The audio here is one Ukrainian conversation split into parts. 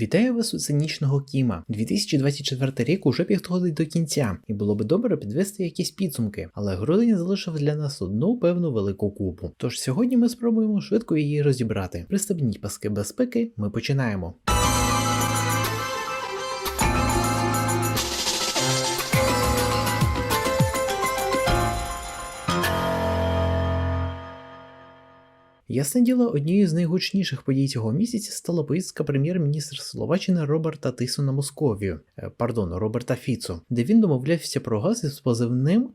Вітаю вас у цинічного Кіма. 2024 рік уже підходить до кінця, і було би добре підвести якісь підсумки, але грудень залишив для нас одну певну велику купу. Тож сьогодні ми спробуємо швидко її розібрати. Пристебніть паски безпеки, ми починаємо. Ясне діло, однією з найгучніших подій цього місяця стала поїздка прем'єр-міністра Словаччини Роберта Тису на Московію, е, пардон, Роберта Фіцу, де він домовлявся про газ із позивним.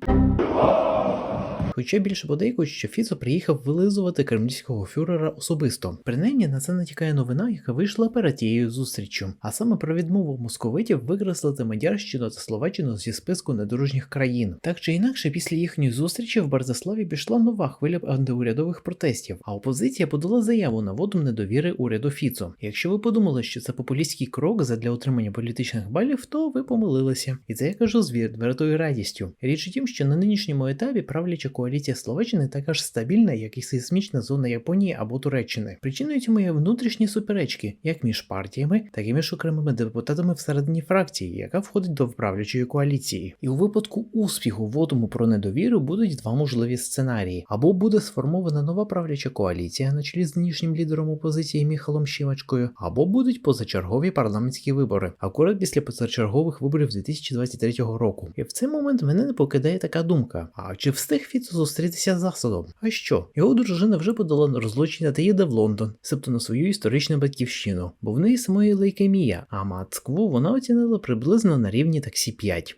Хоча більше подейкують, що Фіцо приїхав вилизувати кремлівського фюрера особисто. Принаймні на це натякає новина, яка вийшла перед тією зустріччю, а саме про відмову московитів викреслити Мадярщину та Словаччину зі списку недружніх країн. Так чи інакше, після їхньої зустрічі в Бардиславі пішла нова хвиля антиурядових протестів, а опозиція подала заяву на воду недовіри уряду Фіцо. Якщо ви подумали, що це популістський крок задля отримання політичних балів, то ви помилилися. І це я кажу з відвертою радістю. Річ у тім, що на нинішньому етапі правляча коаліція Словаччини така ж стабільна, як і сейсмічна зона Японії або Туреччини. Причиною цьому є внутрішні суперечки, як між партіями, так і між окремими депутатами всередині фракції, яка входить до правлячої коаліції. І у випадку успіху вотуму про недовіру будуть два можливі сценарії: або буде сформована нова правляча коаліція на чолі з нинішнім лідером опозиції Міхалом Щімачкою, або будуть позачергові парламентські вибори, акурат після позачергових виборів 2023 року. І в цей момент мене не покидає така думка: а чи встиг Фіцо зустрітися з Асадом? А що? Його дружина вже подала на розлучення та їде в Лондон, себто на свою історичну батьківщину, бо в неї самої лейкемія, а Москву вона оцінила приблизно на рівні таксі 5.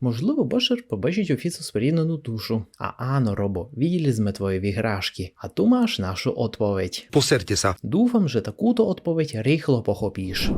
Можливо, Башер побачить офіцу споріднену душу. А ано, робо, віділізме твої віграшки, а ту маєш нашу відповідь. Посердіся. Дуфам же таку-то відповідь рихло похопіш.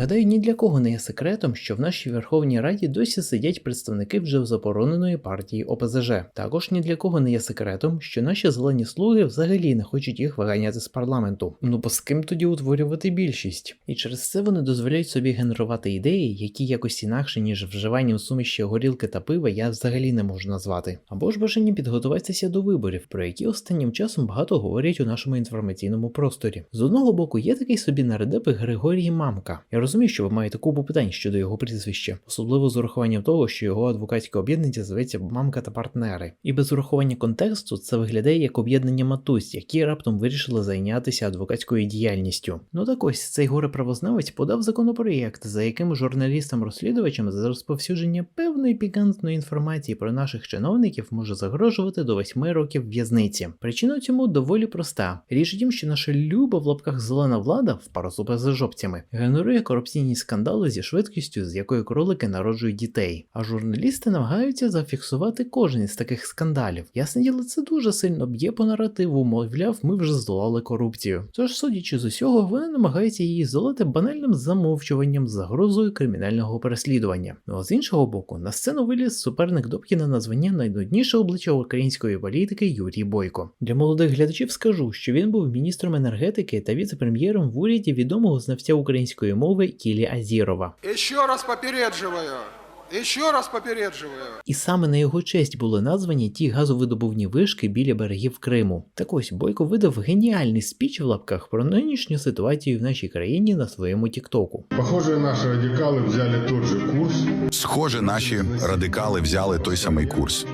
Гадаю, ні для кого не є секретом, що в нашій Верховній Раді досі сидять представники вже забороненої партії ОПЗЖ. Також ні для кого не є секретом, що наші зелені слуги взагалі не хочуть їх виганяти з парламенту. Ну бо з ким тоді утворювати більшість? І через це вони дозволяють собі генерувати ідеї, які якось інакше, ніж вживанням суміші горілки та пива, я взагалі не можу назвати. Або ж бажання підготуватися до виборів, про які останнім часом багато говорять у нашому інформаційному просторі. З одного боку, є такий собі нардеп Григорій Мамка. Я розумію, що ви маєте купу питань щодо його прізвища, особливо з урахуванням того, що його адвокатське об'єднання зветься Мамка та партнери. І без урахування контексту це виглядає як об'єднання матусь, які раптом вирішили зайнятися адвокатською діяльністю. Ну так ось цей горе-правознавець подав законопроєкт, за яким журналістам-розслідувачам за розповсюдження певної пікантної інформації про наших чиновників може загрожувати до 8 років в'язниці. Причина цьому доволі проста. Річ у тім, що наша люба в лапках зелена влада в пару з жопцями генерує корупційні скандали зі швидкістю, з якою кролики народжують дітей. А журналісти намагаються зафіксувати кожен із таких скандалів. Ясне діло, це дуже сильно б'є по наративу, мовляв, ми вже здолали корупцію. Тож, судячи з усього, вони намагаються її здолати банальним замовчуванням загрозою кримінального переслідування. Ну а з іншого боку, на сцену виліз суперник Добкіна на звання найнудніше обличчя української політики Юрій Бойко. Для молодих глядачів скажу, що він був міністром енергетики та віце-прем'єром в уряді відомого знавця української мови Кілі Азірова. Еще раз попередживаю. Еще раз попередживаю. І саме на його честь були названі ті газовидобувні вишки біля берегів Криму. Так ось Бойко видав геніальний спіч в лапках про нинішню ситуацію в нашій країні на своєму Тіктоку. Похоже, наши радикалы взяли тот же курс. Схоже, наші радикали взяли той самий курс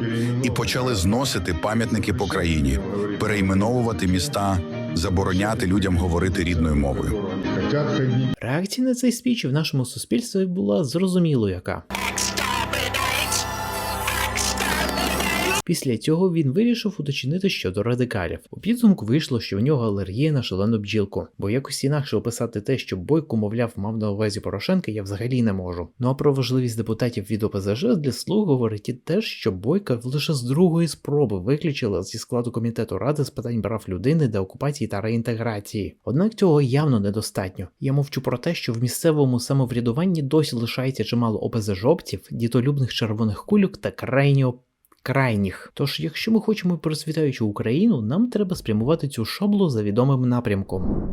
і почали зносити пам'ятники по країні, перейменовувати міста, забороняти людям говорити рідною мовою. Реакція на цей спіч в нашому суспільстві була зрозуміло яка. Після цього він вирішив уточнити щодо радикалів. У підсумку вийшло, що в нього алергія на шалену бджілку, бо якось інакше описати те, що Бойко, мовляв, мав на увазі Порошенка, я взагалі не можу. Ну а про важливість депутатів від ОПЗЖ для слуг говорить і те, що Бойка лише з другої спроби виключила зі складу комітету ради з питань прав людини, деокупації та реінтеграції. Однак цього явно недостатньо. Я мовчу про те, що в місцевому самоврядуванні досі лишається чимало ОПЗЖовців, дітолюбних червоних кульок та крайньо крайніх. Тож, якщо ми хочемо процвітаючу Україну, нам треба спрямувати цю шаблу за відомим напрямком.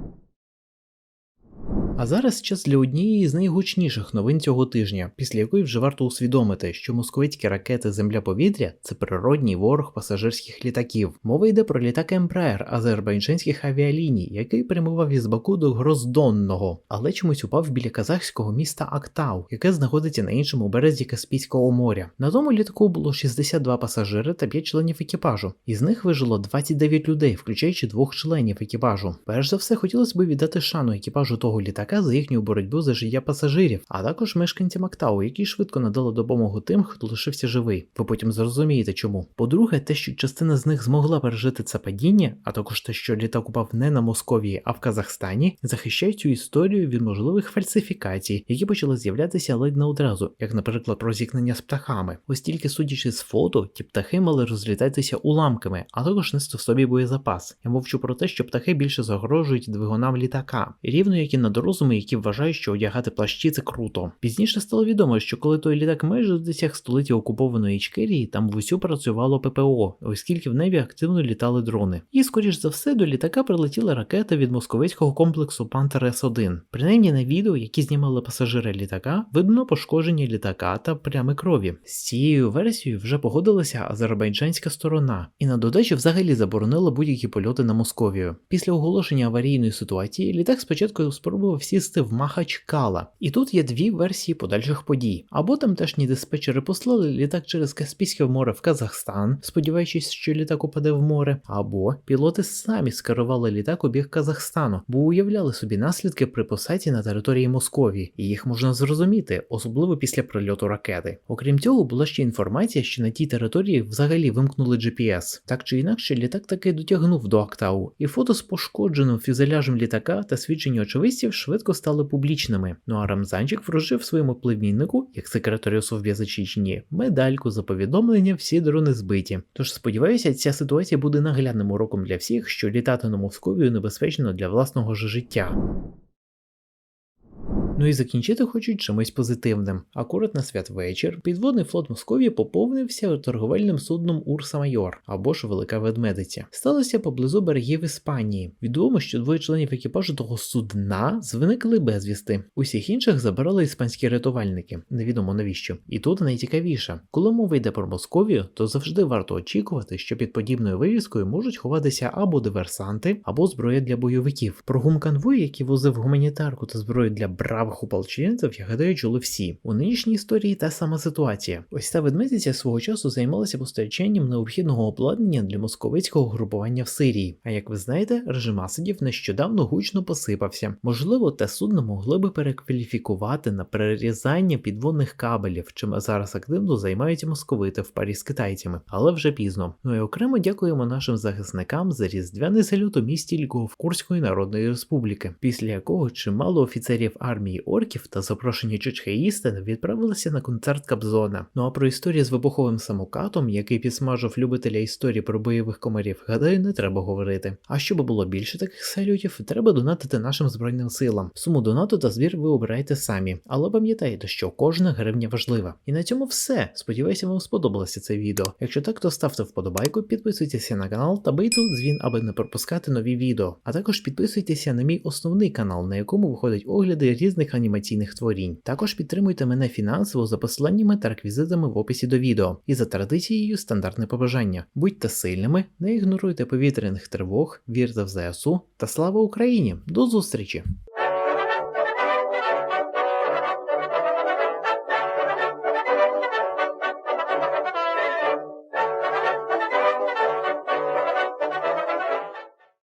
А зараз час для однієї з найгучніших новин цього тижня, після якої вже варто усвідомити, що московицькі ракети Земля-повітря це природній ворог пасажирських літаків. Мова йде про літак Ембраер азербайджанських авіаліній, який прямував із Баку до Гроздонного, але чомусь упав біля казахського міста Актау, яке знаходиться на іншому березі Каспійського моря. На тому літаку було 62 пасажири та 5 членів екіпажу. Із них вижило 29 людей, включаючи двох членів екіпажу. Перш за все, хотілося б віддати шану екіпажу того літака за їхню боротьбу за життя пасажирів, а також мешканцям Актау, які швидко надали допомогу тим, хто лишився живий. Ви потім зрозумієте чому. По-друге, те, що частина з них змогла пережити це падіння, а також те, що літак упав не на Московії, а в Казахстані, захищають цю історію від можливих фальсифікацій, які почали з'являтися ледь не одразу, як, наприклад, про зіткнення з птахами. Ось тільки судячи з фото, ті птахи мали розлітатися уламками, а також нести в собі боєзапас. Я мовчу про те, що птахи більше загрожують двигунам літака, рівно як і надорозуми, які вважають, що одягати плащі це круто. Пізніше стало відомо, що коли той літак майже досяг столиття окупованої Ічкерії, там в усю працювало ППО, оскільки в небі активно літали дрони. І, скоріш за все, до літака прилетіла ракета від московицького комплексу Пантер С-1. Принаймні на відео, які знімали пасажири літака, видно пошкодження літака та плями крові. З цією версією вже погодилася азербайджанська сторона, і на додачу взагалі заборонила будь-які польоти на Московію. Після оголошення аварійної ситуації літак спочатку спробував сісти в Махачкала, і тут є дві версії подальших подій. Або тамтешні диспетчери послали літак через Каспійське море в Казахстан, сподіваючись, що літак упаде в море, або пілоти самі скерували літак у бік Казахстану, бо уявляли собі наслідки при посадці на території Московії, і їх можна зрозуміти, особливо після прильоту ракети. Окрім цього, була ще інформація, що на тій території взагалі вимкнули GPS. Так чи інакше, літак таки дотягнув до Актау, і фото з пошкодженим фюзеляжем літака та свідчення очевидців швидко стали публічними. Ну а Рамзанчик вручив своєму племіннику, як секретарю Совбеза Чечні, медальку за повідомлення всі дрони збиті. Тож сподіваюся, ця ситуація буде наглядним уроком для всіх, що літати на Московію небезпечно для власного ж життя. Ну і закінчити хочуть чимось позитивним. Акурат на святвечір підводний флот Московії поповнився торговельним судном Урса Майор або ж Велика Ведмедиця. Сталося поблизу берегів Іспанії. Відомо, що двоє членів екіпажу того судна зникли безвісти. Усіх інших забирали іспанські рятувальники. Невідомо навіщо. І тут найцікавіше, коли мова йде про Московію, то завжди варто очікувати, що під подібною вивіскою можуть ховатися або диверсанти, або зброя для бойовиків. Про гумконвой, який возив гуманітарку та зброю для бравих ополченців, я гадаю, чули всі. У нинішній історії та сама ситуація. Ось ця ведмедиця свого часу займалася постачанням необхідного обладнання для московицького групування в Сирії. А як ви знаєте, режим Асадів нещодавно гучно посипався. Можливо, те судно могли би перекваліфікувати на перерізання підводних кабелів, чим зараз активно займаються московити в парі з китайцями, але вже пізно. Ну і окремо дякуємо нашим захисникам за різдвяний салют у місті Львов Курської Народної Республіки, після якого чимало офіцерів армії орків та запрошені чечхеїсти відправилися на концерт Кабзона. Ну а про історію з вибуховим самокатом, який підсмажив любителя історії про бойових комарів, гадаю, не треба говорити. А щоб було більше таких салютів, треба донатити нашим збройним силам. Суму донату та збір ви обираєте самі, але пам'ятайте, що кожна гривня важлива. І на цьому все. Сподіваюся, вам сподобалося це відео. Якщо так, то ставте вподобайку, підписуйтеся на канал та бийте дзвін, аби не пропускати нові відео. А також підписуйтеся на мій основний канал, на якому виходять огляди різних анімаційних творінь. Також підтримуйте мене фінансово за посиланнями та реквізитами в описі до відео. І за традицією стандартне побажання. Будьте сильними, не ігноруйте повітряних тривог, вірте в ЗСУ та слава Україні! До зустрічі!